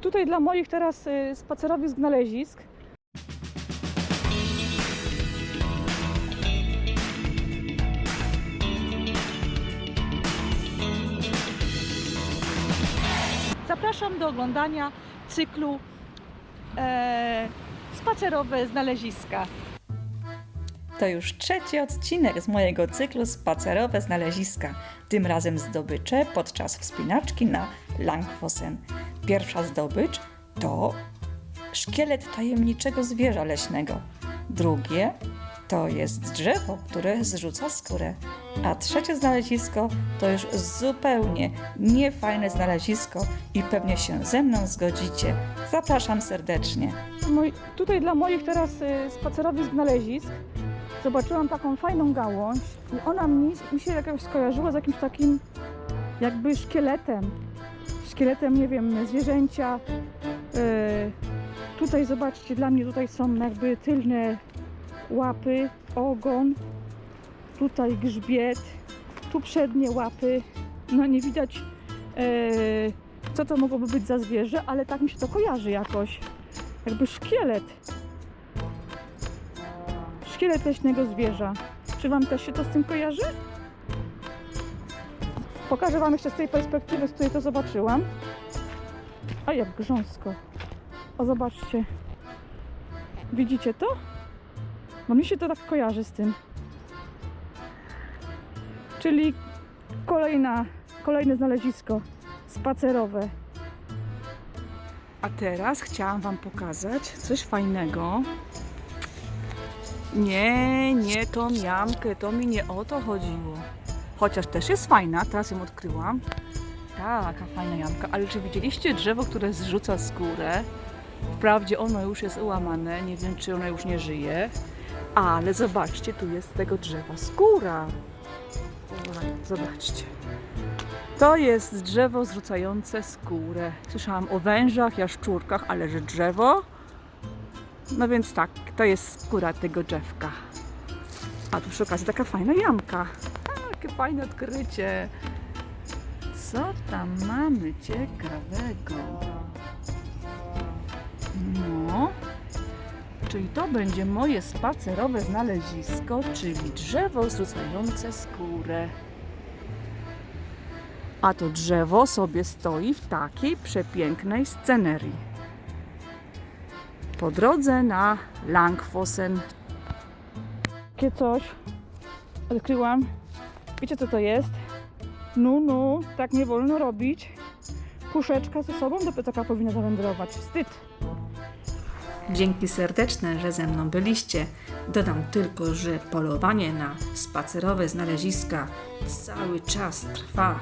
Tutaj dla moich teraz y, spacerowych znalezisk. Zapraszam do oglądania cyklu e, Spacerowe znaleziska. To już trzeci odcinek z mojego cyklu Spacerowe znaleziska. Tym razem zdobycze podczas wspinaczki na Langfossen. Pierwsza zdobycz to szkielet tajemniczego zwierza leśnego. Drugie to jest drzewo, które zrzuca skórę. A trzecie znalezisko to już zupełnie niefajne znalezisko i pewnie się ze mną zgodzicie. Zapraszam serdecznie. Tutaj dla moich teraz y, spacerowych znalezisk zobaczyłam taką fajną gałąź i ona mi, mi się jakoś skojarzyła z jakimś takim jakby szkieletem. Szkieletem, nie wiem, zwierzęcia. Y, tutaj zobaczcie, dla mnie tutaj są jakby tylne łapy, ogon, tutaj grzbiet, tu przednie łapy. No nie widać y, co to mogłoby być za zwierzę, ale tak mi się to kojarzy jakoś jakby szkielet. Szkielet leśnego zwierza. Czy Wam też się to z tym kojarzy? Pokażę Wam jeszcze z tej perspektywy, z której to zobaczyłam. A jak grząsko. O, zobaczcie. Widzicie to? Bo mi się to tak kojarzy z tym. Czyli kolejna, kolejne znalezisko spacerowe. A teraz chciałam Wam pokazać coś fajnego. Nie, nie tą jamkę, to mi nie o to chodziło. Chociaż też jest fajna, teraz ją odkryłam. Taka fajna jamka, ale czy widzieliście drzewo, które zrzuca skórę? Wprawdzie ono już jest ułamane, nie wiem czy ono już nie żyje, ale zobaczcie, tu jest tego drzewa skóra. Zobaczcie. To jest drzewo zrzucające skórę. Słyszałam o wężach, jaszczurkach, ale że drzewo? No więc tak, to jest skóra tego drzewka. A tu przy okazji taka fajna jamka. Jakie fajne odkrycie. Co tam mamy ciekawego? No, czyli to będzie moje spacerowe znalezisko, czyli drzewo zrzucające skórę. A to drzewo sobie stoi w takiej przepięknej scenerii. Po drodze na Langfossen. Takie coś odkryłam. Wiecie co to jest? No, no, tak nie wolno robić. Puszeczka ze sobą do plecaka powinna zawędrować. Wstyd. Dzięki serdeczne, że ze mną byliście. Dodam tylko, że polowanie na spacerowe znaleziska cały czas trwa.